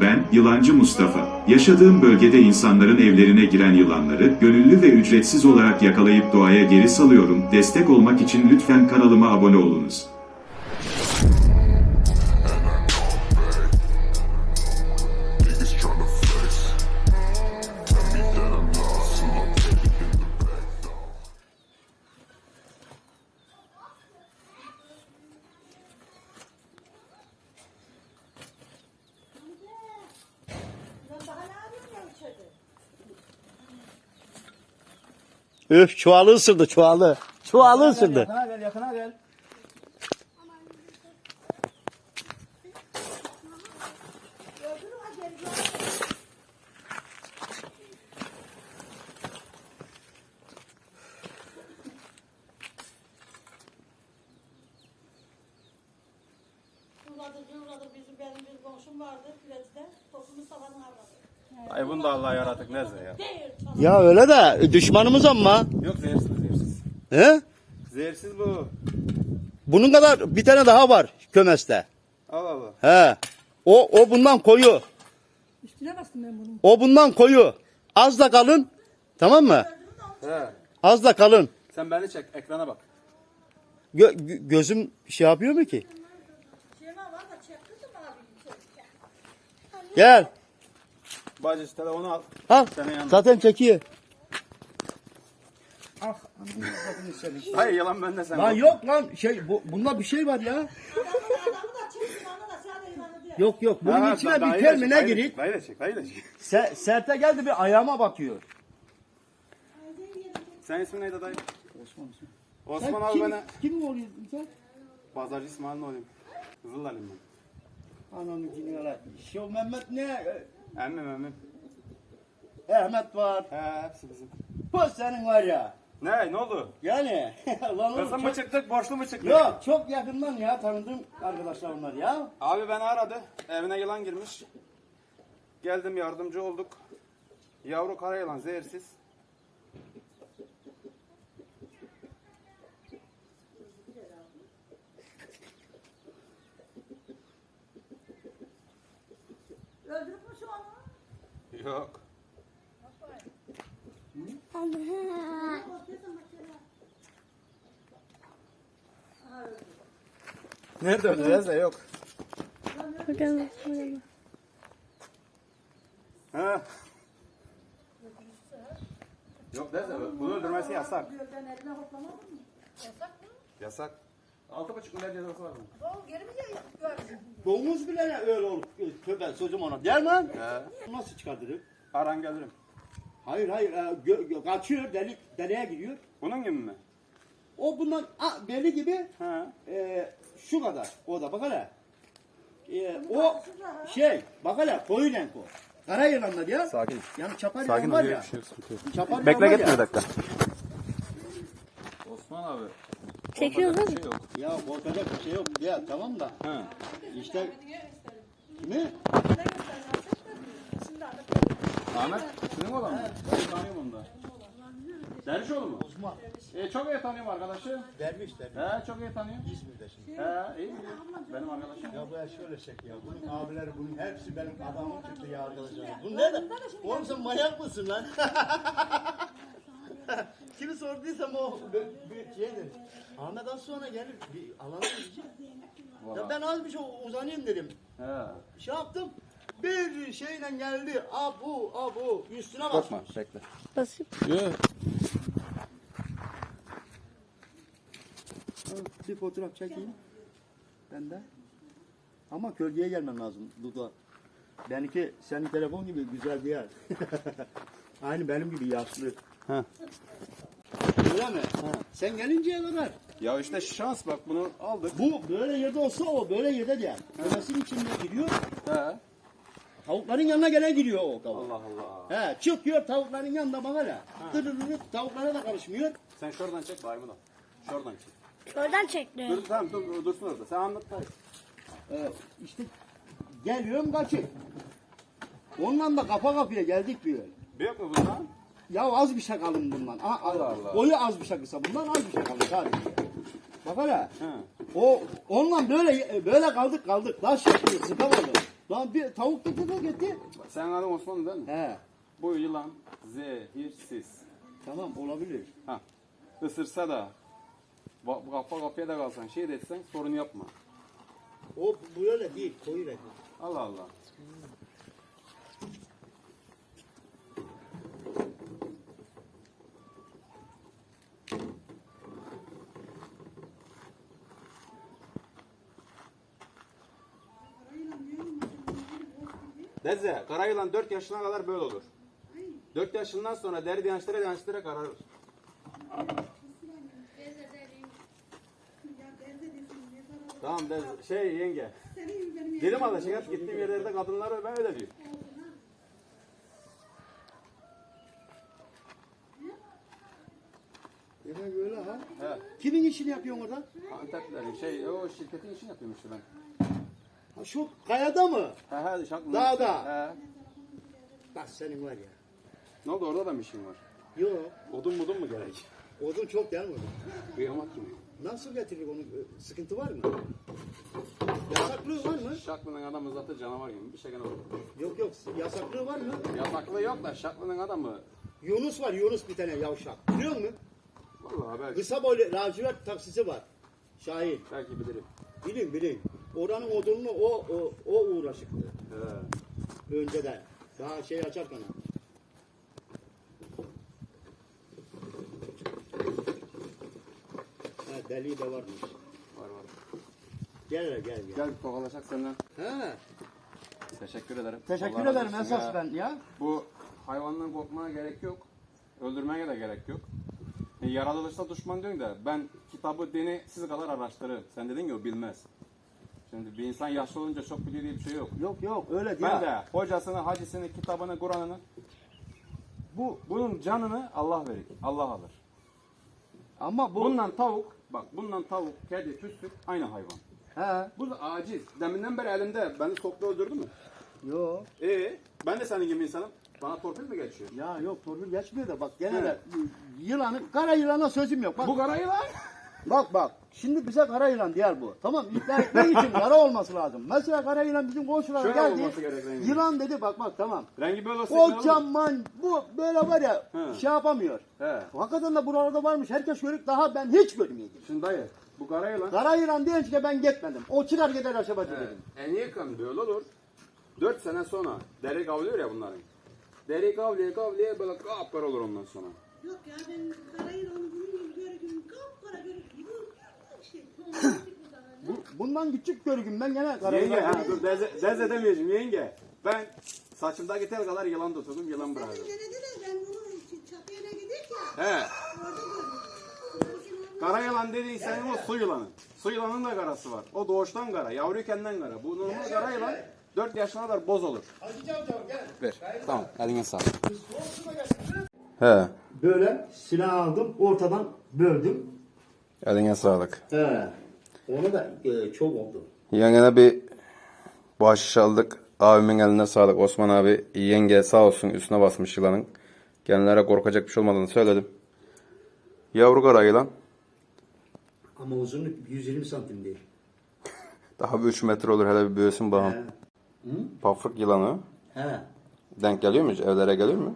Ben, Yılancı Mustafa. Yaşadığım bölgede insanların evlerine giren yılanları, gönüllü ve ücretsiz olarak yakalayıp doğaya geri salıyorum. Destek olmak için lütfen kanalıma abone olunuz. Öf çuvalı ısırdı çuvalı. Çuvalı ısırdı. Yakına gel, yakına gel. Salanı aradı. Ay bunu da Allah yaratık nerede ya? Değil. Ya öyle de düşmanımız ama. Yok zehirsiz zehirsiz. He? Zehirsiz bu. Bunun kadar bir tane daha var kümeste. Al al. He. O o bundan koyu. Üstüne bastım ben bunun. O bundan koyu. Az da kalın. Tamam mı? He. Az da kalın. Sen beni çek ekrana bak. Gö- gö- gözüm şey yapıyor mu ki? Gel. Bacı telefonu al. Al. Zaten çekiyor. Hayır yalan bende sen. Lan yok lan şey bu, bunda bir şey var ya. Sen. Yok yok bunun Ha, içine da- bir da termine çek, dayı da- girit. Dayı da çek, dayı da çek. Se- serte geldi bir ayağıma bakıyor. Sen ismin neydi dayı? Osman Osman abi kim, bana. kim oluyorsun sen? Pazarcı İsmail'in olayım. Kızıllalayım Ananı dinliyorlar. Şu Mehmet ne? Emmim emmim. Ahmet var. He hepsi bizim. Bu senin var ya. Ne ne oldu? Yani. lan oğlum Kızım çok- mı çıktık borçlu mu çıktık? Yok çok yakından ya tanıdığım arkadaşlar onlar ya. Abi beni aradı. Evine yılan girmiş. Geldim yardımcı olduk. Yavru kara yılan zehirsiz. Öldürüp mü şu onu? Yok. Nerede öldüreceğiz de yok. Ha. Yok derse bunu öldürmesi yasak. Mı? Yasak mı? Yasak. Altı buçuk milyar cezası var bunun. Oğlum geri mi? Domuz bile ne öyle olur. Tövbe sözüm ona. Değil mi? He. Nasıl çıkartırım? Aran gelirim. Hayır hayır. e, gö- gö- kaçıyor delik deliğe giriyor. Bunun gibi mi? O bundan a, beli gibi Ha. e, şu kadar. O da bak hele. E, o şey bak hele koyu renk o. Kara yılanlar ya. Sakin. Yani çapar Sakin yılan var ya. Şey. Çapar Bekle gitme bir dakika. Osman abi. Çekiyoruz Bir değil şey yok. Ya korkacak bir şey yok. Ya tamam da. Ha. İşte kimi? Ahmet, senin olan mı? Ben tanıyorum onu da. Dervişoğlu mu? Osman. E, çok iyi tanıyorum arkadaşı. Derviş derviş. He, çok iyi tanıyorum. İzmir'de şimdi. He, iyi biliyorum. Benim arkadaşım. Ya bu ya şöyle çek ya. Bunun abileri bunun hepsi benim adamım çıktı ya arkadaşlar. Bu ne de? Oğlum sen manyak mısın lan? Kimi sorduysam o bir- bir şeydir. Ahmet az sonra gelir bir alana gidecek. Ya ben az bir şey uzanayım dedim. He. Şey yaptım. Bir şeyle geldi. Abu abu üstüne Korkma, basmış. bekle. Basıp Yok. Bir fotoğraf çekeyim. Ben de. Ama gölgeye gelmem lazım Duda. Benimki senin telefon gibi güzel değil. Aynı benim gibi yaşlı. Ha. Öyle mi? Sen gelinceye kadar. Ya işte şans bak bunu aldık. Bu böyle yerde olsa o böyle yerde değil. Kafasının içinde giriyor. He. Tavukların yanına gene giriyor o tavuk. Allah Allah. He, çıkıyor tavukların yanında bana la. Dırırırır tavuklara da karışmıyor. Sen şuradan çek bayımı da. Şuradan çek. şuradan çekti. Dur tamam dur dursun orada. Sen anlat dayı. Ee, işte geliyorum kaçık. Onunla da kafa kapıya geldik bir yol. Büyük mü bundan? Ya az bir şey kalın bundan. A, Allah Allah. Boyu az bir şey kısa bundan az bir şey kalın sadece. Bak hele. He. O onunla böyle böyle kaldık kaldık. Taş yapıyor sıkamadı. Lan bir tavuk da kıza gitti. Senin adın Osman değil mi? He. Bu yılan zehirsiz. Tamam olabilir. Ha. Isırsa da bu kafa kafaya da kalsan şey de etsen sorun yapma. O bu öyle değil. Koyu renk. Allah Allah. Deze, kara yılan 4 yaşına kadar böyle olur. 4 yaşından sonra deri diyançtıra diyançtıra kararır. Tamam Deze, şey yenge. Dedim Allah şey yap, gittiğim yerlerde kadınlar ben öyle diyor. Demek öyle ha. He. Kimin işini yapıyorsun orada? Anteplilerin şey o şirketin işini yapıyormuş ben. Şu kayada mı? He he. Dağda. He. Bak senin var ya. Ne oldu orada da mı işin var? Yok. Odun mudun mu gerek? Odun çok değil mi? Kıyamak gibi. Nasıl getirir onun e, sıkıntı var mı? Yasaklığı var mı? Şaklının adamı zaten canavar gibi bir şey gene olur. Yok yok yasaklığı var mı? Yasaklı yok da şaklının adamı Yunus var Yunus bir tane yavşak. Biliyor musun? vallahi belki, Kısa boylu lacivert taksisi var. Şahin. belki bilirim. Bilin bilin. Oranın odununu o, o, o uğraşıktı. He. Önceden. Daha şey açarken. ha. Ha, deliği de varmış. Var var. Gel hele gel gel. Gel bir tokalaşak senden. Ha, Teşekkür ederim. teşekkür Allah razı ederim olsun esas ya. ben ya. Bu hayvandan korkmana gerek yok. Öldürmeye de gerek yok. E, yaratılışta düşman diyorsun da ben kitabı dini siz kadar araştırırım. Sen dedin ya o bilmez. Şimdi bir insan yaşlı olunca çok biliyor diye bir şey yok. Yok yok öyle değil. Ben de hocasını, hacısını, kitabını, Kur'an'ını bu bunun canını Allah verir. Allah alır. Ama bu... Bundan tavuk, bak bundan tavuk, kedi, küslük aynı hayvan. He. Bu da aciz. Deminden beri elimde. Beni soktu öldürdü mü? Yok. Ee, ben de senin gibi insanım. Bana torpil mi geçiyor? Ya yok torpil geçmiyor da bak gene He. de yılanı, kara yılana sözüm yok. Bak, Bu karayı lan. Bak bak. Şimdi bize kara yılan diğer bu. Tamam ikna etmek için kara olması lazım. Mesela kara yılan bizim komşulara Şöyle geldi. olması gerek rengi. Yılan dedi bak bak tamam. Rengi böyle olsa ikna olur. Kocaman bu böyle var ya He. şey yapamıyor. He. Hakikaten de buralarda varmış. Herkes görüp daha ben hiç görmeyeceğim. Şimdi dayı, bu karayı lan. Kara yılan deyince ben gitmedim. O çıkar gider aşabacı dedim. En yakın böyle olur. 4 sene sonra deri kavlıyor ya bunların. Deri kavlaya kavlaya böyle kapkara olur ondan sonra. Yok ya ben karayı onu bunun gibi görürüm. Kapkara görürüm. Bu şey. Bu, bundan küçük görgüm ben gene kara Yenge, ha, dur deze, deze demeyeceğim yenge. Ben saçımdaki tel kadar yılan tuturdum, yılan Sen bıraktım. denedi de ben bunu çatıya ne gidik ya. He, Orada gördüm. kara yılan dediğin senin o su yılanı. Su yılanın da karası var. O doğuştan kara, yavruyken kara. Bu normal kara yılan 4 yaşına kadar boz olur. Ver, tamam, eline sağlık. He, Böyle silah aldım ortadan böldüm. eline sağlık. He. Onu da e, çok oldu. Yengene bir bahşiş aldık. Abimin eline sağlık. Osman abi yenge sağ olsun üstüne basmış yılanın. Genlere korkacak bir şey olmadığını söyledim. Yavru kara yılan. Ama uzunluk 120 santim değil. Daha bir 3 metre olur hele bir büyüsün bakalım. He. Pafık yılanı. He. Denk geliyor mu? hiç? Evlere geliyor mu?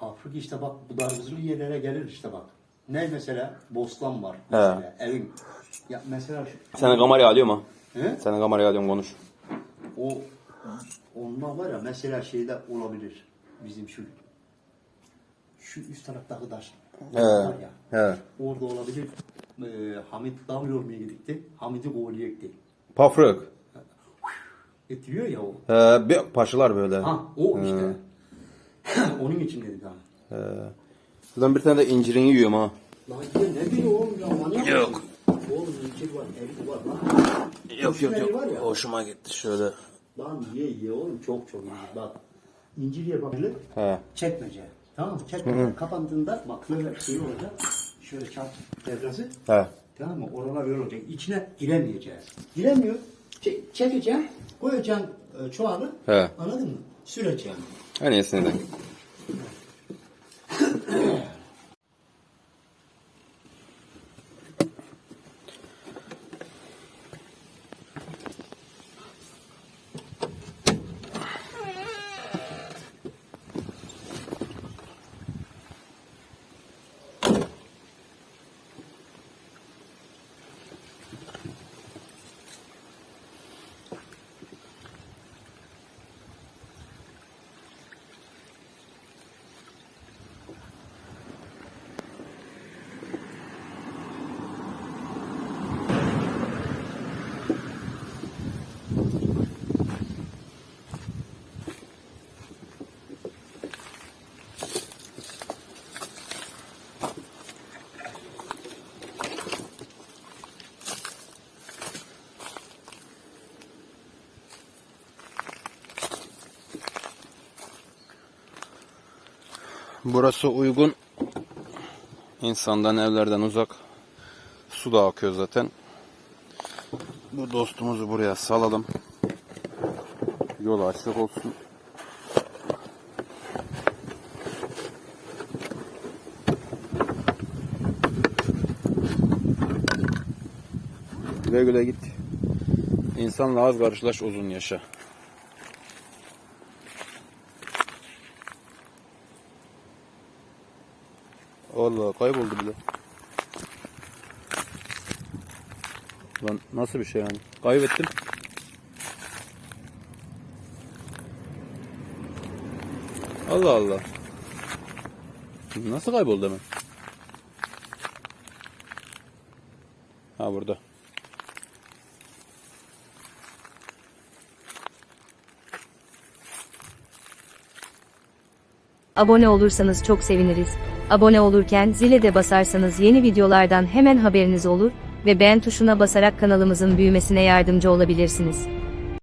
Afrika işte bak bu dargızlı yerlere gelir işte bak. Ne mesela? Bostan var mesela. Evin. Ya mesela şu. Seni kameraya alıyor mu? He? Seni kameraya alıyorum konuş. O onlar var ya mesela şeyde olabilir. Bizim şu şu üst taraftaki taş. He. Var ya. He. Orada olabilir. Ee, Hamit dav yormaya gitti. Hamit'i kovalayacaktı. Pafrık. Getiriyor ya o. He, bir paşılar böyle. Ha o işte. Onun için dedi daha. Buradan bir tane de incirini yiyorum ha. Lan ne diyor oğlum ya manyak Yok. Oğlum incir var, erik var lan. Yok yok yok. Hoşuma gitti şöyle. Lan ye ye oğlum çok çok iyi. Bak incir ye bak. He. Çekmece. Tamam mı? Çekmece kapandığında bak böyle şey olacak. Şöyle çarp devresi. He. Tamam mı? Oralar böyle olacak. İçine giremeyeceğiz. Giremiyor. Çe- çekeceğim. Koyacağım e, çuvalı. He. Anladın mı? Süreceğim. En iyisini Burası uygun. İnsandan evlerden uzak. Su da akıyor zaten. Bu dostumuzu buraya salalım. Yol açık olsun. Güle güle git. İnsanla az karşılaş uzun yaşa. Allah kayboldu bile. Lan nasıl bir şey yani? Kaybettim. Allah Allah. Nasıl kayboldu hemen? Ha burada. Abone olursanız çok seviniriz. Abone olurken zile de basarsanız yeni videolardan hemen haberiniz olur ve beğen tuşuna basarak kanalımızın büyümesine yardımcı olabilirsiniz.